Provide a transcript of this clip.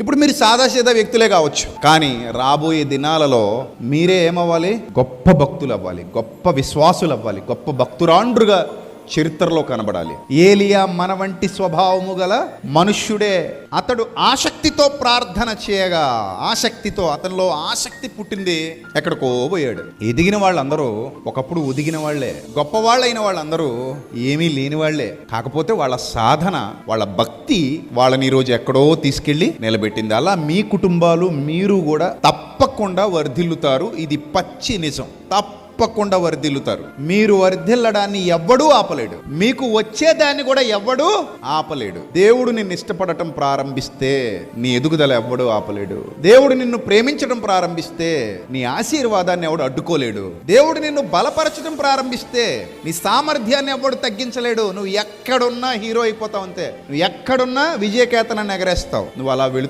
ఇప్పుడు మీరు సాదాసీదా వ్యక్తులే కావచ్చు. కానీ రాబోయే దినాలలో మీరే ఏమవ్వాలి? గొప్ప భక్తులు అవ్వాలి గొప్ప విశ్వాసులు అవ్వాలి గొప్ప భక్తురాండ్రుగా చరిత్రలో కనబడాలి. ఏలియా మన వంటి స్వభావము గల మనుష్యుడే. అతడు ఆసక్తితో ప్రార్థన చేయగా ఆసక్తితో అతనిలో ఆసక్తి పుట్టింది. ఎక్కడికో పోయాడు. ఎదిగిన వాళ్ళందరూ ఒకప్పుడు ఒదిగిన వాళ్ళే గొప్ప వాళ్ళైన వాళ్ళందరూ ఏమీ లేని వాళ్ళే కాకపోతే వాళ్ళ సాధన వాళ్ళ భక్తి వాళ్ళని ఈరోజు ఎక్కడో తీసుకెళ్ళి నిలబెట్టింది. అలా మీ కుటుంబాలు మీరు కూడా తప్పకుండా వర్ధిల్లుతారు. ఇది పచ్చి నిజం. తప్ప తప్పకుండా వర్ధిల్లుతారు మీరు వర్ధిల్లడాన్ని ఎవ్వడూ ఆపలేడు. మీకు వచ్చేదాన్ని కూడా ఎవ్వడూ ఆపలేడు. దేవుడు నిన్ను ఇష్టపడటం ప్రారంభిస్తే నీ ఎదుగుదల ఎవ్వడూ ఆపలేడు. దేవుడు నిన్ను ప్రేమించడం ప్రారంభిస్తే నీ ఆశీర్వాదాన్ని ఎవడు అడ్డుకోలేడు. దేవుడు నిన్ను బలపరచడం ప్రారంభిస్తే నీ సామర్థ్యాన్ని ఎవడు తగ్గించలేడు. నువ్వు ఎక్కడున్నా హీరో అయిపోతావు అంతే. నువ్వు ఎక్కడున్నా విజయకేతనాన్ని ఎగరేస్తావు నువ్వు అలా వెళుతూ